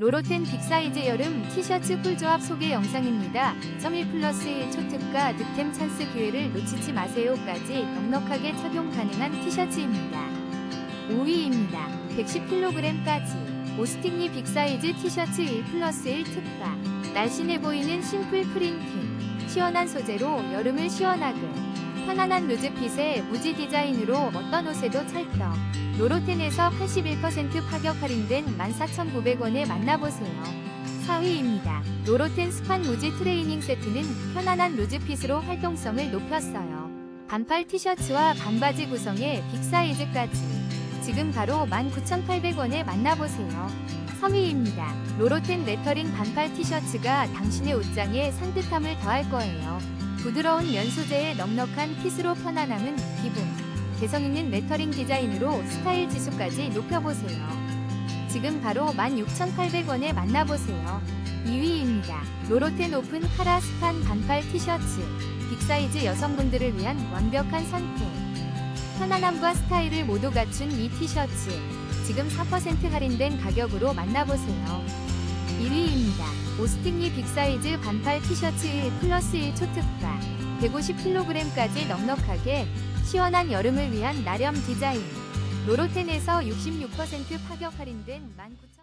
로로텐 빅사이즈 여름 티셔츠 꿀조합 소개 영상입니다. 3일 플러스 1 초특가 득템 찬스 기회를 놓치지 마세요까지 넉넉하게 착용 가능한 티셔츠입니다. 5위입니다. 110kg까지 오스틱니 빅사이즈 티셔츠 1 플러스 1 특가 날씬해 보이는 심플 프린팅 시원한 소재로 여름을 시원하게 편안한 루즈핏의 무지 디자인으로 어떤 옷에도 찰떡 로로텐에서 81% 파격 할인된 14,900원에 만나보세요. 4위입니다. 로로텐 스판 무지 트레이닝 세트는 편안한 루즈핏으로 활동성을 높였어요. 반팔 티셔츠와 반바지 구성의 빅사이즈까지 지금 바로 19,800원에 만나보세요. 3위입니다. 로로텐 레터링 반팔 티셔츠가 당신의 옷장에 산뜻함을 더할 거예요. 부드러운 면 소재의 넉넉한 핏으로 편안함은 기본. 개성 있는 레터링 디자인으로 스타일 지수까지 높여보세요. 지금 바로 16,800원에 만나보세요. 2위입니다. 로로텐 오픈 카라 스판 반팔 티셔츠. 빅사이즈 여성분들을 위한 완벽한 선택. 편안함과 스타일을 모두 갖춘 이 티셔츠. 지금 4% 할인된 가격으로 만나보세요. 1위입니다. 오스틱리 빅사이즈 반팔 티셔츠 1 플러스 1 초특가 150kg까지 넉넉하게 시원한 여름을 위한 나렴 디자인 로로텐에서 66% 파격 할인된 19,000